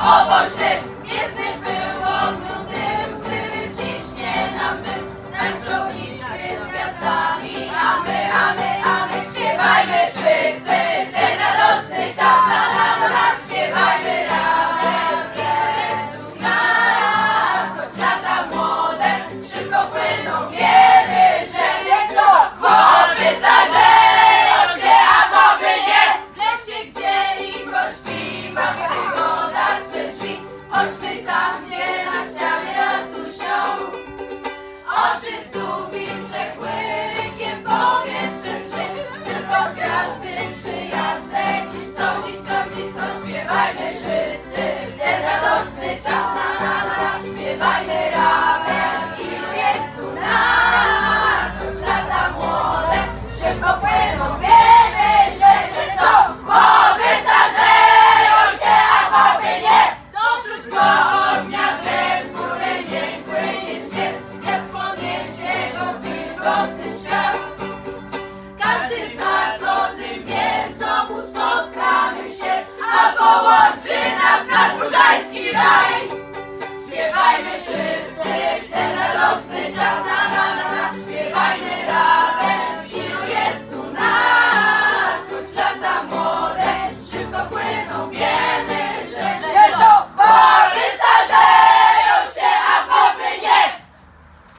Oboż ryb, biedny był on tym, syry ciśnie nam tym, tańczą i z gwiazdami, a my, a my, a my śpiewajmy wszyscy. W ten radosny czas, na na na śpiewajmy razem Jest tu nas, od świata młode, szybko płyną godny świat. Każdy zna